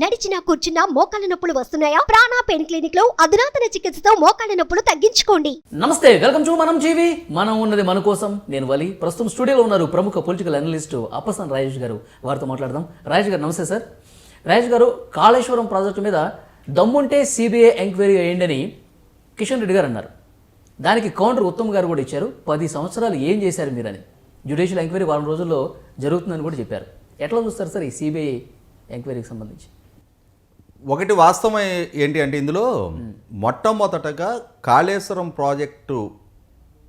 నడిచినా కూర్చున్నా మోకాళ్ళ నొప్పులు వస్తున్నాయా? ప్రాణా పెయిన్ క్లినిక్లో అధునాతన చికిత్సతో మోకాళ్ళ నొప్పులు తగ్గించుకోండి. నమస్తే వెల్కమ్ టు మనం జీవి మనం ఉన్నది మన కోసం. నేను వలి. ప్రస్తుతం స్టూడియోలో ఉన్నారు ప్రముఖ పొలిటికల్ అనలిస్ట్ అప్పసన్ రాజేష్ గారు. వారితో మాట్లాడదాం. రాజేష్ గారు నమస్తే సార్. రాజేష్ గారు కాళేశ్వరం ప్రాజెక్టు మీద దమ్ముంటే సిబిఐ ఎంక్వైరీ వేయండి కిషన్ రెడ్డి గారు అన్నారు. దానికి కౌంటర్ ఉత్తమ్ గారు కూడా ఇచ్చారు. పది సంవత్సరాలు ఏం చేశారు మీరని. జ్యుడిషియల్ ఎంక్వైరీ వారం రోజుల్లో జరుగుతుందని కూడా చెప్పారు. ఎట్లా చూస్తారు సార్ ఈ సిబిఐ ఎంక్వైరీకి సంబంధించి? ఒకటి వాస్తవం ఏంటి అంటే ఇందులో మొట్టమొదటగా కాళేశ్వరం ప్రాజెక్టు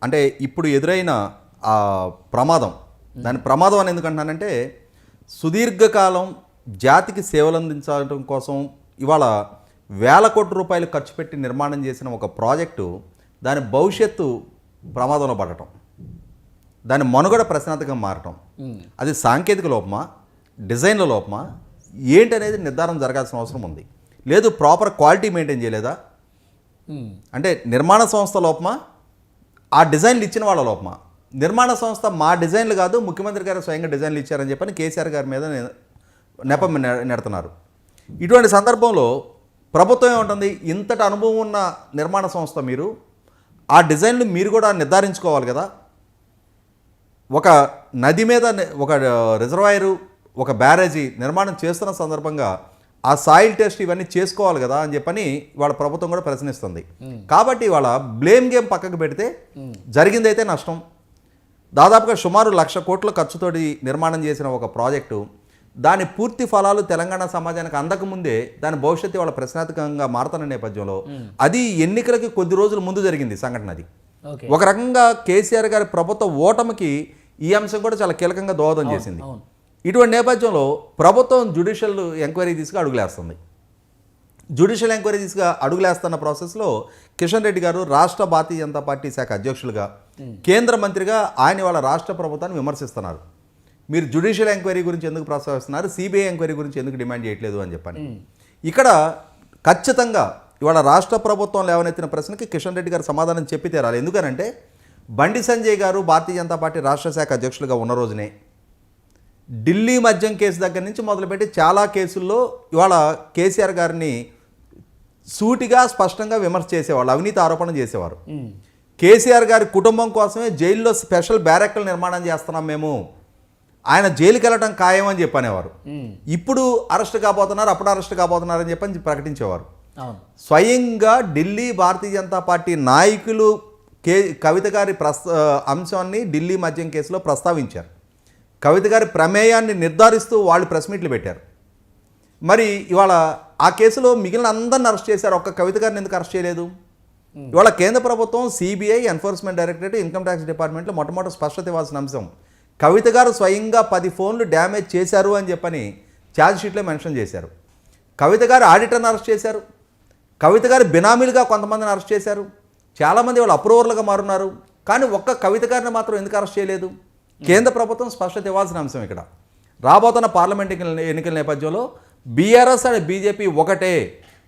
అంటే ఇప్పుడు ఎదురైన ఆ ప్రమాదం. దాని ప్రమాదం అని ఎందుకంటున్నానంటే సుదీర్ఘకాలం జాతికి సేవలు అందించడం కోసం ఇవాళ వేల కోట్ల రూపాయలు ఖర్చు పెట్టి నిర్మాణం చేసిన ఒక ప్రాజెక్టు దాని భవిష్యత్తు ప్రమాదంలో పడటం. దాని మనుగడ ప్రశ్నార్థకం మారటం. అది సాంకేతిక లోపమా? డిజైన్ల లోపమా? ఏంటనేది నిర్ధారణ జరగాల్సిన అవసరం ఉంది. లేదు ప్రాపర్ క్వాలిటీ మెయింటైన్ చేయలేదా. అంటే నిర్మాణ సంస్థ లోపమా? ఆ డిజైన్లు ఇచ్చిన వాళ్ళ లోపమా? నిర్మాణ సంస్థ మా డిజైన్లు కాదు ముఖ్యమంత్రి గారు స్వయంగా డిజైన్లు ఇచ్చారని చెప్పని కేసీఆర్ గారి మీద నెపం నె- నెడుతున్నారు. ఇటువంటి సందర్భంలో ప్రభుత్వం ఏముంటుంది? ఇంతటి అనుభవం ఉన్న నిర్మాణ సంస్థ మీరు ఆ డిజైన్లు మీరు కూడా నిర్ధారించుకోవాలి కదా. ఒక నది మీద ఒక రిజర్వాయరు ఒక బ్యారేజీ నిర్మాణం చేస్తున్న సందర్భంగా ఆ సాయిల్ టెస్ట్ ఇవన్నీ చేసుకోవాలి కదా అని చెప్పని వాళ్ళ ప్రభుత్వం కూడా ప్రశ్నిస్తుంది. కాబట్టి వాళ్ళ బ్లేమ్ గేమ్ పక్కకు పెడితే జరిగిందైతే నష్టం. దాదాపుగా సుమారు లక్ష కోట్ల ఖర్చుతోటి నిర్మాణం చేసిన ఒక ప్రాజెక్టు. దాని పూర్తి ఫలాలు తెలంగాణ సమాజానికి అందకముందే దాని భవిష్యత్తు వాళ్ళ ప్రశ్నార్థకంగా మారుతున్న నేపథ్యంలో అది ఎన్నికలకి కొద్ది రోజుల ముందు జరిగింది సంఘటన అది. ఒక రకంగా కేసీఆర్ గారి ప్రభుత్వ ఓటమికి ఈ అంశం కూడా చాలా కీలకంగా దోహదం చేసింది. ఇటువంటి నేపథ్యంలో ప్రభుత్వం జ్యుడిషియల్ ఎంక్వైరీ తీసుకు అడుగులేస్తుంది. జ్యుడిషియల్ ఎంక్వైరీ తీసుకు అడుగులేస్తున్న ప్రాసెస్లో కిషన్ రెడ్డి గారు రాష్ట్ర భారతీయ జనతా పార్టీ శాఖ అధ్యక్షులుగా కేంద్ర మంత్రిగా ఆయన వాళ్ళ రాష్ట్ర ప్రభుత్వాన్ని విమర్శిస్తున్నారు. మీరు జ్యుడిషియల్ ఎంక్వైరీ గురించి ఎందుకు ప్రస్తావిస్తున్నారు? సిబిఐ ఎంక్వైరీ గురించి ఎందుకు డిమాండ్ చేయట్లేదు అని చెప్పని ఇక్కడ ఖచ్చితంగా ఇవాళ రాష్ట్ర ప్రభుత్వం లేవనెత్తిన ప్రశ్నకి కిషన్ రెడ్డి గారు సమాధానం చెప్పి తీరాలి. ఎందుకనంటే బండి సంజయ్ గారు భారతీయ జనతా పార్టీ రాష్ట్ర శాఖ అధ్యక్షులుగా ఉన్న రోజునే ఢిల్లీ మద్యం కేసు దగ్గర నుంచి మొదలుపెట్టి చాలా కేసుల్లో ఇవాళ కేసీఆర్ గారిని సూటిగా స్పష్టంగా విమర్శ చేసేవాళ్ళు అవినీతి ఆరోపణ చేసేవారు. కేసీఆర్ గారి కుటుంబం కోసమే జైల్లో స్పెషల్ బ్యారెక్లు నిర్మాణం చేస్తున్నాం మేము. ఆయన జైలుకి వెళ్ళటం ఖాయం అని చెప్పనేవారు. ఇప్పుడు అరెస్ట్ కాబోతున్నారు అప్పుడు అరెస్ట్ కాబోతున్నారు అని చెప్పని ప్రకటించేవారు. స్వయంగా ఢిల్లీ భారతీయ జనతా పార్టీ నాయకులు కే కవిత గారి ప్రస్త అంశాన్ని ఢిల్లీ మద్యం కేసులో ప్రస్తావించారు. కవిత గారి ప్రమేయాన్ని నిర్ధారిస్తూ వాళ్ళు ప్రెస్ మీట్లు పెట్టారు. మరి ఇవాళ ఆ కేసులో మిగిలిన అందరిని అరెస్ట్ చేశారు. ఒక్క కవిత గారిని ఎందుకు అరెస్ట్ చేయలేదు? ఇవాళ కేంద్ర ప్రభుత్వం CBI enforcement directorate income tax డిపార్ట్మెంట్లో మొట్టమొదటి స్పష్టత ఇవ్వాల్సిన అంశం. కవిత గారు స్వయంగా పది ఫోన్లు డ్యామేజ్ చేశారు అని చెప్పని ఛార్జ్ షీట్లో మెన్షన్ చేశారు. కవిత గారు ఆడిటర్ని అరెస్ట్ చేశారు. కవిత గారి బినామీలుగా కొంతమందిని అరెస్ట్ చేశారు. చాలామంది వాళ్ళు అప్రూవర్లుగా మారున్నారు. కానీ ఒక్క కవిత గారిని మాత్రం ఎందుకు అరెస్ట్ చేయలేదు? కేంద్ర ప్రభుత్వం స్పష్టత ఇవ్వాల్సిన అంశం ఇక్కడ రాబోతున్న పార్లమెంట్ ఎన్నికల నేపథ్యంలో బీఆర్ఎస్ అండ్ బీజేపీ ఒకటే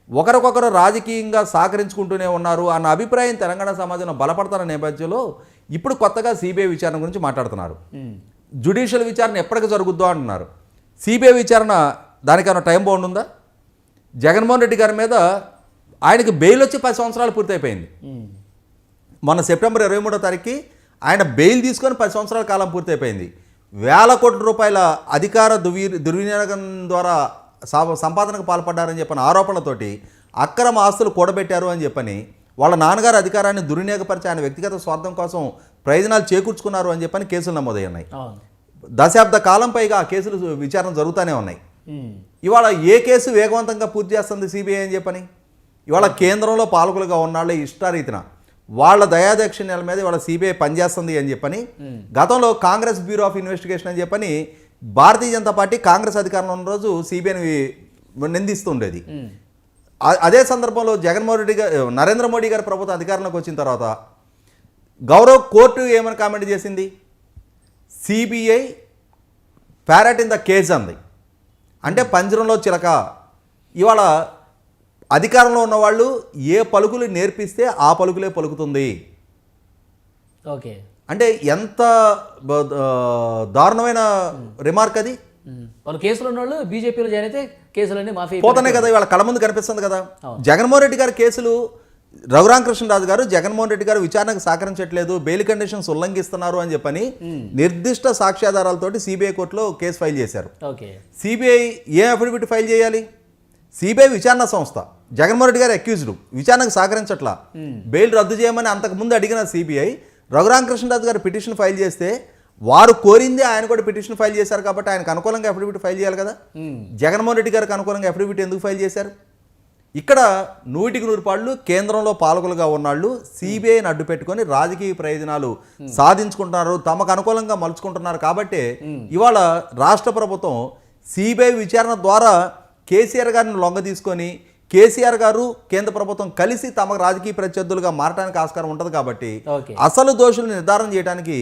ఒకరికొకరు రాజకీయంగా సహకరించుకుంటూనే ఉన్నారు అన్న అభిప్రాయం తెలంగాణ సమాజంలో బలపడుతున్న నేపథ్యంలో ఇప్పుడు కొత్తగా సిబిఐ విచారణ గురించి మాట్లాడుతున్నారు. జ్యుడిషియల్ విచారణ ఎప్పటికి జరుగుద్దో అంటున్నారు సిబిఐ విచారణ దానికన్నా టైం బాగుంది ఉందా జగన్మోహన్ రెడ్డి గారి మీద ఆయనకి బెయిల్ వచ్చి పది సంవత్సరాలు పూర్తయిపోయింది. మొన్న సెప్టెంబర్ ఇరవై మూడో తారీఖుకి ఆయన బెయిల్ తీసుకొని పది సంవత్సరాల కాలం పూర్తయిపోయింది. వేల కోట్ల రూపాయల అధికార దుర్వి దుర్వినియోగం ద్వారా సంపాదనకు పాల్పడ్డారని చెప్పిన ఆరోపణలతోటి అక్రమ ఆస్తులు కూడబెట్టారు అని చెప్పని వాళ్ళ నాన్నగారు అధికారాన్ని దుర్వినియోగపరిచి ఆయన వ్యక్తిగత స్వార్థం కోసం ప్రయోజనాలు చేకూర్చుకున్నారు అని చెప్పని కేసులు నమోదయ్యాయి. దశాబ్ద కాలం పైగా ఆ కేసులు విచారణ జరుగుతూనే ఉన్నాయి. ఇవాళ ఏ కేసు వేగవంతంగా పూర్తి చేస్తుంది సిబిఐ అని చెప్పని? ఇవాళ కేంద్రంలో పాలకులుగా ఉన్నాళ్ళే ఇష్టారీతిన వాళ్ళ దయాదక్షిణ్యాల మీద ఇవాళ సిబిఐ పనిచేస్తుంది అని చెప్పని గతంలో కాంగ్రెస్ బ్యూరో ఆఫ్ ఇన్వెస్టిగేషన్ అని చెప్పని భారతీయ జనతా పార్టీ కాంగ్రెస్ అధికారంలో ఉన్న రోజు సిబిఐని నిందిస్తూ ఉండేది మ్మ్. ఆ- అదే సందర్భంలో జగన్మోహన్ రెడ్డి గారు నరేంద్ర మోడీ గారి ప్రభుత్వం అధికారంలోకి వచ్చిన తర్వాత గౌరవ్ కోర్టు ఏమని కామెంట్ చేసింది? CBI parrot in the cage అంది. అంటే పంజరంలో చిలక. ఇవాళ అధికారంలో ఉన్నవాళ్ళు ఏ పలుకులు నేర్పిస్తే ఆ పలుకులే పలుకుతుంది. ఓకే. అంటే ఎంత దారుణమైన రిమార్క్ అది. వాళ్ళు కేసులు ఉన్న వాళ్ళు బీజేపీలో జాయిన్ అయితే కేసులన్నీ మాఫీ పోతానే కదా ఇవాళ కళ్ళ ముందు కనిపిస్తుంది కదా. జగన్మోహన్ రెడ్డి గారి కేసులు రఘురామకృష్ణరాజు గారు జగన్మోహన్ రెడ్డి గారు విచారణకు సహకరించట్లేదు బెయిల్ కండిషన్స్ ఉల్లంఘిస్తున్నారు అని చెప్పని నిర్దిష్ట సాక్ష్యాధారాలతోటి సిబిఐ కోర్టులో కేసు ఫైల్ చేశారు. సిబిఐ ఏ అఫిడవిట్ ఫైల్ చేయాలి? సిబిఐ విచారణ సంస్థ. జగన్మోహన్ రెడ్డి గారు అక్యూజ్డ్ విచారణకు సహకరించట్లా. బెయిల్ రద్దు చేయమని అంతకుముందు అడిగిన సిబిఐ రఘురామకృష్ణరాజు గారు పిటిషన్ ఫైల్ చేస్తే వారు కోరింది ఆయన కూడా పిటిషన్ ఫైల్ చేశారు కాబట్టి ఆయనకు అనుకూలంగా అఫిడవిట్ ఫైల్ చేయాలి కదా. జగన్మోహన్ రెడ్డి గారికి అనుకూలంగా అఫిడవిట్ ఎందుకు ఫైల్ చేశారు? ఇక్కడ నూటికి నూరు పాళ్ళు కేంద్రంలో పాలకులుగా ఉన్నాళ్ళు సిబిఐని అడ్డు పెట్టుకొని రాజకీయ ప్రయోజనాలు సాధించుకుంటున్నారు తమకు అనుకూలంగా మలుచుకుంటున్నారు కాబట్టి ఇవాళ రాష్ట్ర ప్రభుత్వం సిబిఐ విచారణ ద్వారా కేసీఆర్ గారిని లొంగ తీసుకొని కేసీఆర్ గారు కేంద్ర ప్రభుత్వం కలిసి తమ రాజకీయ ప్రత్యర్థులుగా మారడానికి ఆస్కారం ఉంటుంది కాబట్టి అసలు దోషులు నిర్ధారణ చేయడానికి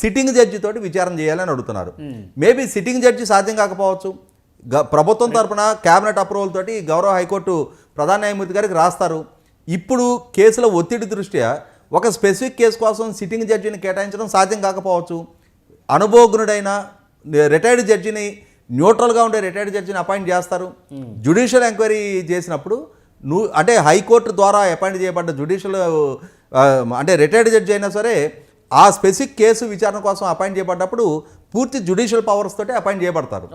సిట్టింగ్ జడ్జి తోటి విచారణ చేయాలని అడుగుతున్నారు. మేబీ సిట్టింగ్ జడ్జి సాధ్యం కాకపోవచ్చు. ప్రభుత్వం తరపున కేబినెట్ అప్రూవల్ తోటి గౌరవ హైకోర్టు ప్రధాన న్యాయమూర్తి గారికి రాస్తారు. ఇప్పుడు కేసుల ఒత్తిడి దృష్ట్యా ఒక స్పెసిఫిక్ కేసు కోసం సిట్టింగ్ జడ్జిని కేటాయించడం సాధ్యం కాకపోవచ్చు. అనుభవజ్ఞుడైన రిటైర్డ్ జడ్జిని న్యూట్రల్గా ఉండే రిటైర్డ్ జడ్జిని అపాయింట్ చేస్తారు. జ్యుడిషియల్ ఎంక్వైరీ చేసినప్పుడు నువ్వు అంటే హైకోర్టు ద్వారా అపాయింట్ చేయబడ్డ జ్యుడిషియల్ అంటే రిటైర్డ్ జడ్జి అయినా సరే ఆ స్పెసిఫిక్ కేసు విచారణ కోసం అపాయింట్ చేయబడ్డప్పుడు పూర్తి జ్యుడిషియల్ పవర్స్ తోటి అపాయింట్ చేయబడతారు.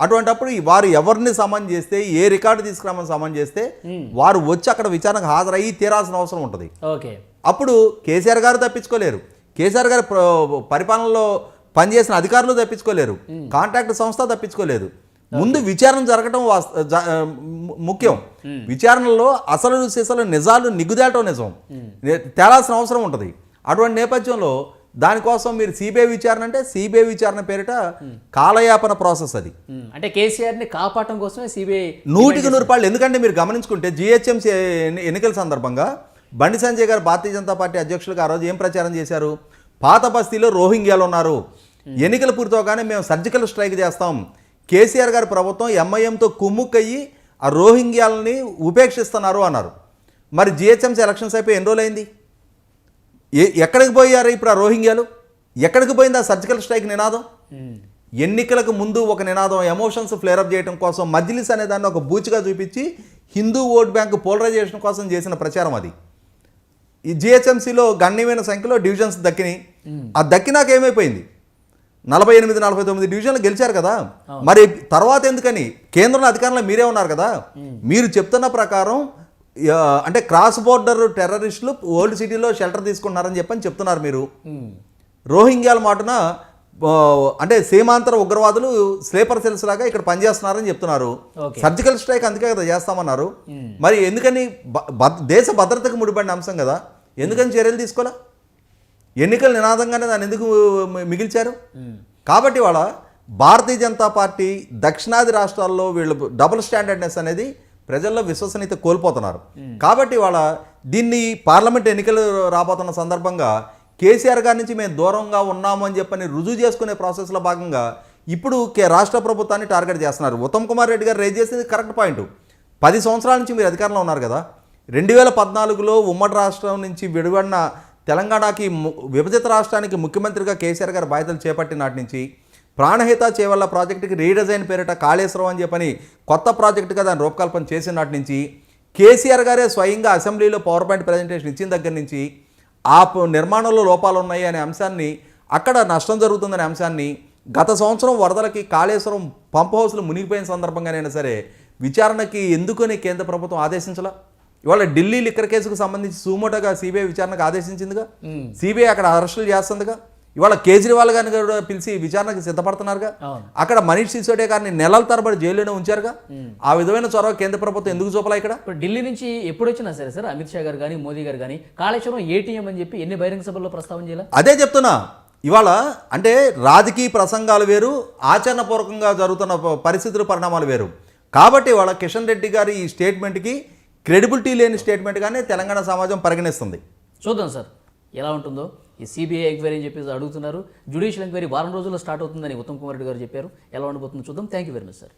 అటువంటప్పుడు వారు ఎవరిని సమన్ చేస్తే ఏ రికార్డు తీసుకురామని సమన్ చేస్తే వారు వచ్చి అక్కడ విచారణకు హాజరయ్యి తీరాల్సిన అవసరం ఉంటుంది. ఓకే. అప్పుడు కేసీఆర్ గారు తప్పించుకోలేరు. కేసీఆర్ గారు ప్ర- పరిపాలనలో పనిచేసిన అధికారులు తప్పించుకోలేరు. కాంట్రాక్ట్ సంస్థ తప్పించుకోలేదు. ముందు విచారణ జరగడం వాస్త- జ- ము- ముఖ్యం. విచారణలో అసలు సిసలు నిజాలు నిగుదేయటం నిజం. నే- తేలాల్సిన అవసరం ఉంటుంది. అటువంటి నేపథ్యంలో దానికోసం మీరు సిబిఐ విచారణ అంటే సిబిఐ విచారణ పేరిట కాలయాపన ప్రాసెస్ అది. అంటే కేసీఆర్ని కాపాడటం కోసమే సిబిఐ నూటికి నూరు పాళ్ళు. ఎందుకంటే మీరు గమనించుకుంటే జిహెచ్ఎంసీ ఎన్నికల సందర్భంగా బండి సంజయ్ గారు భారతీయ జనతా పార్టీ అధ్యక్షులుగా ఆ రోజు ఏం ప్రచారం చేశారు? పాత బస్తీలో రోహింగ్యాలు ఉన్నారు. ఎన్నికలు పూర్తవగానే మేము సర్జికల్ స్ట్రైక్ చేస్తాం. కేసీఆర్ గారి ప్రభుత్వం ఎంఐఎంతో కుమ్ముక్కయ్యి ఆ రోహింగ్యాలని ఉపేక్షిస్తున్నారు అన్నారు. మరి జిహెచ్ఎంసీ ఎలక్షన్స్ అయిపోయి ఎన్ని రోజులైంది? ఎక్కడికి పోయారు ఇప్పుడు ఆ రోహింగ్యాలు? ఎక్కడికి పోయింది ఆ సర్జికల్ స్ట్రైక్ నినాదం. ఎన్నికలకు ముందు ఒక నినాదం ఎమోషన్స్ ఫ్లేరప్ చేయడం కోసం మజ్లిస్ అనే దాన్ని ఒక బూచిగా చూపించి హిందూ ఓట్ బ్యాంక్ పోలరైజేషన్ కోసం చేసిన ప్రచారం అది. ఈ జిహెచ్ఎంసీలో గణనీయమైన సంఖ్యలో డివిజన్స్ దక్కినాయి. ఆ దక్కినాక ఏమైపోయింది? నలభై ఎనిమిది నలభై తొమ్మిది డివిజన్లు గెలిచారు కదా. మరి తర్వాత ఎందుకని? కేంద్రంలో అధికారంలో మీరే ఉన్నారు కదా. మీరు చెప్తున్న ప్రకారం అంటే క్రాస్ బోర్డర్ టెర్రరిస్టులు ఓల్డ్ సిటీలో షెల్టర్ తీసుకుంటున్నారని చెప్పని చెప్తున్నారు మీరు. రోహింగ్యాల మాటన అంటే సీమాంతర ఉగ్రవాదులు స్లీపర్ సెల్స్ లాగా ఇక్కడ పనిచేస్తున్నారని చెప్తున్నారు. సర్జికల్ స్ట్రైక్ అందుకే కదా చేస్తామన్నారు. మరి ఎందుకని దేశ భద్రతకు ముడిపడిన అంశం కదా. ఎందుకని చర్యలు తీసుకోలే ఎన్నికల నినాదంగానే దాన్ని ఎందుకు మిగిల్చారు? కాబట్టి వాళ్ళ భారతీయ జనతా పార్టీ దక్షిణాది రాష్ట్రాల్లో వీళ్ళు డబుల్ స్టాండర్డ్నెస్ అనేది ప్రజల్లో విశ్వసనీయత కోల్పోతున్నారు. కాబట్టి వాళ్ళ దీన్ని పార్లమెంట్ ఎన్నికలు రాబోతున్న సందర్భంగా కేసీఆర్ గారి నుంచి మేము దూరంగా ఉన్నాము అని చెప్పని రుజువు చేసుకునే ప్రాసెస్లో భాగంగా ఇప్పుడు కే రాష్ట్ర ప్రభుత్వాన్ని టార్గెట్ చేస్తున్నారు. ఉత్తమ్ కుమార్ రెడ్డి గారు రేజ్ చేసేది కరెక్ట్ పాయింట్. పది సంవత్సరాల నుంచి మీరు అధికారంలో ఉన్నారు కదా. రెండు వేల పద్నాలుగులో ఉమ్మడి రాష్ట్రం నుంచి విడిపడిన తెలంగాణకి ము- విభజిత రాష్ట్రానికి ముఖ్యమంత్రిగా కేసీఆర్ గారు బాధ్యతలు చేపట్టిన నాటి నుంచి ప్రాణహిత చేవల్ల ప్రాజెక్టుకి రీడిజైన్ పేరిట కాళేశ్వరం అని చెప్పని కొత్త ప్రాజెక్టుగా దాన్ని రూపకల్పన చేసిన నాటి నుంచి కేసీఆర్ గారే స్వయంగా అసెంబ్లీలో పవర్ పాయింట్ ప్రజెంటేషన్ ఇచ్చిన దగ్గర నుంచి ఆ నిర్మాణంలో లోపాలు ఉన్నాయి అనే అంశాన్ని అక్కడ నష్టం జరుగుతుందనే అంశాన్ని గత సంవత్సరం వరదలకి కాళేశ్వరం పంప్ హౌస్లు మునిగిపోయిన సందర్భంగానైనా సరే విచారణకి ఎందుకని కేంద్ర ప్రభుత్వం ఆదేశించలా? ఇవాళ ఢిల్లీ లిక్కర్ కేసుకు సంబంధించి సుమోటోగా సిబిఐ విచారణకు ఆదేశించిందిగా. సిబిఐ అక్కడ అరెస్టులు చేస్తుందిగా. ఇవాళ కేజ్రీవాల్ గారిని కూడా పిలిచి విచారణకు సిద్ధపడుతున్నారుగా. అక్కడ మనీష్ సిసోడియా గారిని నెలల తరబడి జైల్లోనే ఉంచారుగా. ఆ విధమైన చొరవ కేంద్ర ప్రభుత్వం ఎందుకు చూపలా ఇక్కడ? ఢిల్లీ నుంచి ఎప్పుడు వచ్చినా సరే సార్ అమిత్ షా గారు కానీ మోదీ గారు కానీ కాళేశ్వరం ఏటీఎం అని చెప్పి ఎన్ని బహిరంగ సభల్లో ప్రస్తావన చేయాలి? అదే చెప్తున్నా. ఇవాళ అంటే రాజకీయ ప్రసంగాలు వేరు ఆచరణపూర్వకంగా జరుగుతున్న పరిస్థితులు పరిణామాలు వేరు. కాబట్టి వాళ్ళ కిషన్ రెడ్డి గారి ఈ స్టేట్మెంట్కి క్రెడిబిలిటీ లేని స్టేట్మెంట్గానే తెలంగాణ సమాజం పరిగణిస్తుంది. చూద్దాం సార్. ఎలా ఉంటుందో? ఈ సిబిఐ ఎంక్వైరీ అని చెప్పేసి అడుగుతున్నారు. జ్యుడిషియల్ ఎంక్వైరీ వారం రోజుల్లో స్టార్ట్ అవుతుందని ఉత్తమ్ కుమార్ రెడ్డి గారు చెప్పారు. ఎలా ఉండబోతుందో చూద్దాం. Thank you very much sir